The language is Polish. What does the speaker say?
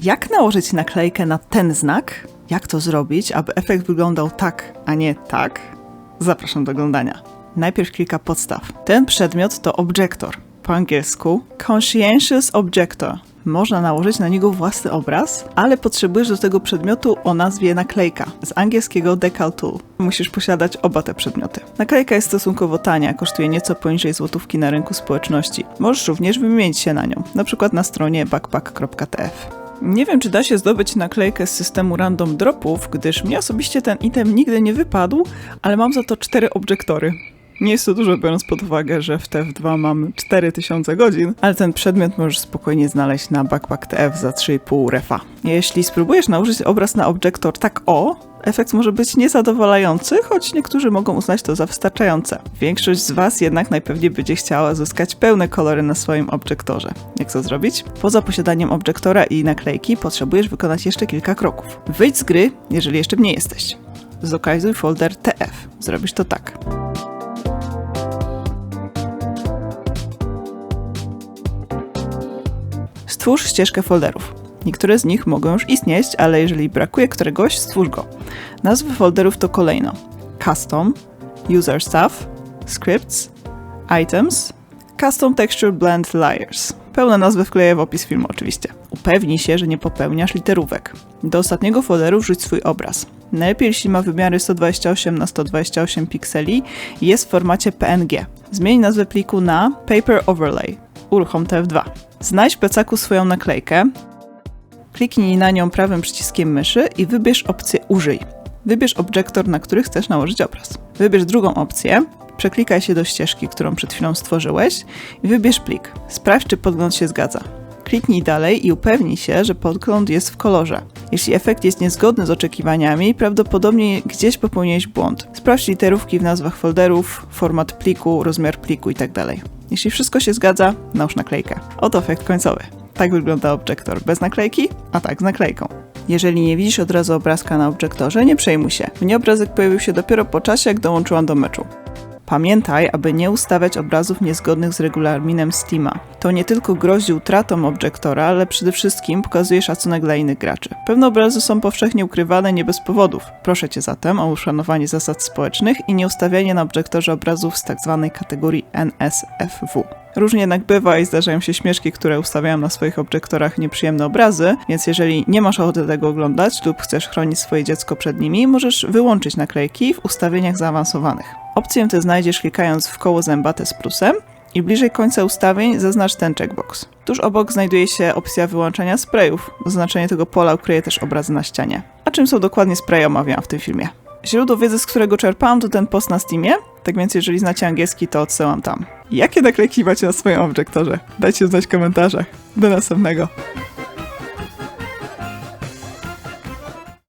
Jak nałożyć naklejkę na ten znak? Jak to zrobić, aby efekt wyglądał tak, a nie tak? Zapraszam do oglądania. Najpierw kilka podstaw. Ten przedmiot to objector, po angielsku conscientious objector. Można nałożyć na niego własny obraz, ale potrzebujesz do tego przedmiotu o nazwie naklejka, z angielskiego decal tool. Musisz posiadać oba te przedmioty. Naklejka jest stosunkowo tania, kosztuje nieco poniżej złotówki na rynku społeczności. Możesz również wymienić się na nią, na przykład na stronie backpack.tf. Nie wiem, czy da się zdobyć naklejkę z systemu random dropów, gdyż mnie osobiście ten item nigdy nie wypadł, ale mam za to cztery obiektory. Nie jest to dużo, biorąc pod uwagę, że w TF2 mam 4000 godzin, ale ten przedmiot możesz spokojnie znaleźć na Backpack TF za 3,5 refa. Jeśli spróbujesz nałożyć obraz na obiektor tak o, efekt może być niezadowalający, choć niektórzy mogą uznać to za wystarczające. Większość z Was jednak najpewniej będzie chciała uzyskać pełne kolory na swoim obiektorze. Jak to zrobić? Poza posiadaniem obiektora i naklejki potrzebujesz wykonać jeszcze kilka kroków. Wyjdź z gry, jeżeli jeszcze nie jesteś. Zlokalizuj folder TF. Zrobisz to tak. Stwórz ścieżkę folderów. Niektóre z nich mogą już istnieć, ale jeżeli brakuje któregoś, stwórz go. Nazwy folderów to kolejno: Custom, User Stuff, Scripts, Items, Custom Texture Blend Layers. Pełne nazwy wkleję w opis filmu oczywiście. Upewnij się, że nie popełniasz literówek. Do ostatniego folderu wrzuć swój obraz. Najlepiej jeśli ma wymiary 128 na 128 pikseli i jest w formacie PNG. Zmień nazwę pliku na Paper Overlay. Uruchom TF2. Znajdź w plecaku swoją naklejkę, kliknij na nią prawym przyciskiem myszy i wybierz opcję Użyj. Wybierz obiektor, na który chcesz nałożyć obraz. Wybierz drugą opcję, przeklikaj się do ścieżki, którą przed chwilą stworzyłeś i wybierz plik. Sprawdź, czy podgląd się zgadza. Kliknij dalej i upewnij się, że podgląd jest w kolorze. Jeśli efekt jest niezgodny z oczekiwaniami, prawdopodobnie gdzieś popełniłeś błąd. Sprawdź literówki w nazwach folderów, format pliku, rozmiar pliku itd. Jeśli wszystko się zgadza, nałóż naklejkę. Oto efekt końcowy. Tak wygląda obiektor bez naklejki, a tak z naklejką. Jeżeli nie widzisz od razu obrazka na obiektorze, nie przejmuj się. Mnie obrazek pojawił się dopiero po czasie, jak dołączyłam do meczu. Pamiętaj, aby nie ustawiać obrazów niezgodnych z regulaminem Steama. To nie tylko grozi utratą obiektora, ale przede wszystkim pokazuje szacunek dla innych graczy. Pewne obrazy są powszechnie ukrywane nie bez powodów. Proszę Cię zatem o uszanowanie zasad społecznych i nie ustawianie na obiektorze obrazów z tzw. kategorii NSFW. Różnie jednak bywa i zdarzają się śmieszki, które ustawiają na swoich obiektorach nieprzyjemne obrazy, więc jeżeli nie masz ochoty tego oglądać lub chcesz chronić swoje dziecko przed nimi, możesz wyłączyć naklejki w ustawieniach zaawansowanych. Opcję tę znajdziesz klikając w koło zębate z plusem i bliżej końca ustawień zaznacz ten checkbox. Tuż obok znajduje się opcja wyłączania sprayów. Oznaczenie tego pola ukryje też obrazy na ścianie. A czym są dokładnie spraye omawiam w tym filmie. Źródło wiedzy, z którego czerpałam, to ten post na Steamie, tak więc jeżeli znacie angielski, to odsyłam tam. Jakie naklejki macie na swoim obiektorze? Dajcie znać w komentarzach. Do następnego.